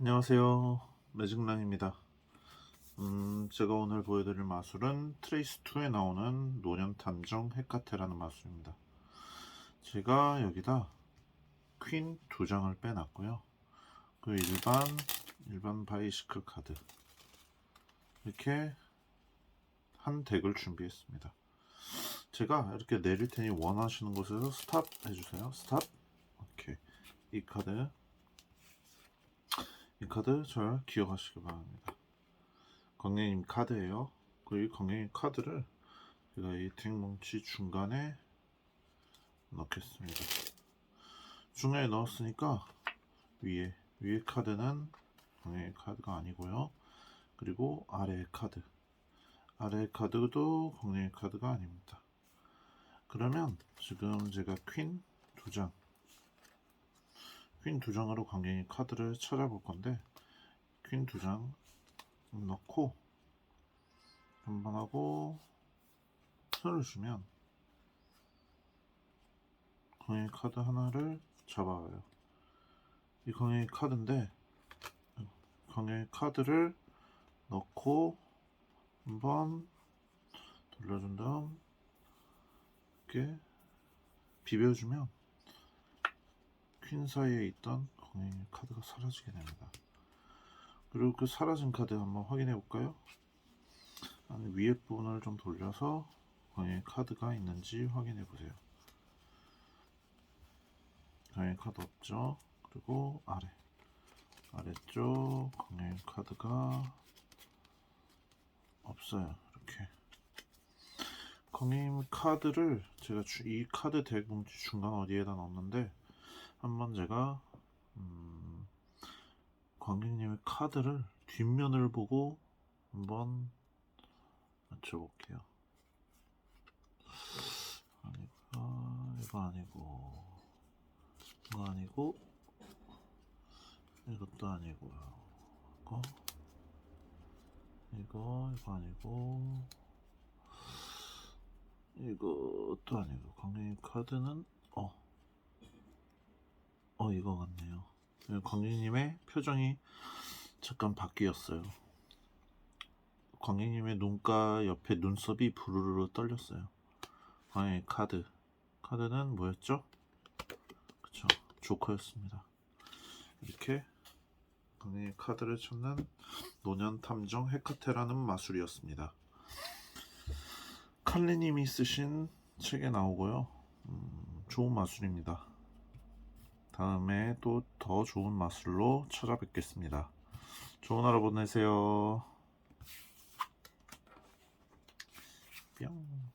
안녕하세요. 매직랑입니다. 음, 제가 오늘 보여드릴 마술은 트레이스2에 나오는 노년탐정 헤카테라는 마술입니다. 제가 여기다 퀸 두 장을 빼놨고요. 그 일반, 일반 바이시클 카드. 이렇게 한 덱을 준비했습니다. 제가 이렇게 내릴 테니 원하시는 곳에서 스탑 해주세요. 스탑. 오케이. 이 카드 이 카드 잘 기억하시기 바랍니다. 광래님 카드예요. 그리고 광래님 카드를 제가 이 탱뭉치 중간에 넣겠습니다. 중간에 넣었으니까 위에 위에 카드는 광래님 카드가 아니고요. 그리고 아래 카드 아래 카드도 광래님 카드가 아닙니다. 그러면 지금 제가 퀸 두 장, 퀸 두 장으로 관계인 카드를 찾아볼 건데 퀸 두 장 넣고 한번 하고 손을 주면 광의 카드 하나를 잡아와요. 이 광의 카드인데 광의 카드를 넣고 한번 돌려준 다음 이렇게 비벼주면 퀸 사이에 있던 광의 카드가 사라지게 됩니다. 그리고 그 사라진 카드 한번 확인해 볼까요? 위에 부분을 좀 돌려서 광의 카드가 있는지 확인해 보세요. 광의 카드 없죠? 그리고 아래 아래쪽 광의 카드가 없어요. 이렇게 광의 카드를 제가 주- 이 카드 덱 뭉치 중간 어디에다 넣었는데 한 번 제가 음, 관객님의 카드를 뒷면을 보고 한번 맞춰볼게요. 아니구나 이거 아니고 이거 아니고 이것도 아니고요. 이거 이거 이거 아니고 이것도 아니고 관객님 카드는 어 어, 이거 같네요. 광희님의 표정이 잠깐 바뀌었어요. 광희님의 눈가 옆에 눈썹이 부르르 떨렸어요. 광희 카드. 카드는 뭐였죠? 그쵸. 조커였습니다. 이렇게 광희 카드를 찾는 노년탐정 헤카테라는 마술이었습니다. 칼리님이 쓰신 책에 나오고요. 음, 좋은 마술입니다. 다음에 또 더 좋은 마술로 찾아뵙겠습니다. 좋은 하루 보내세요. 뿅.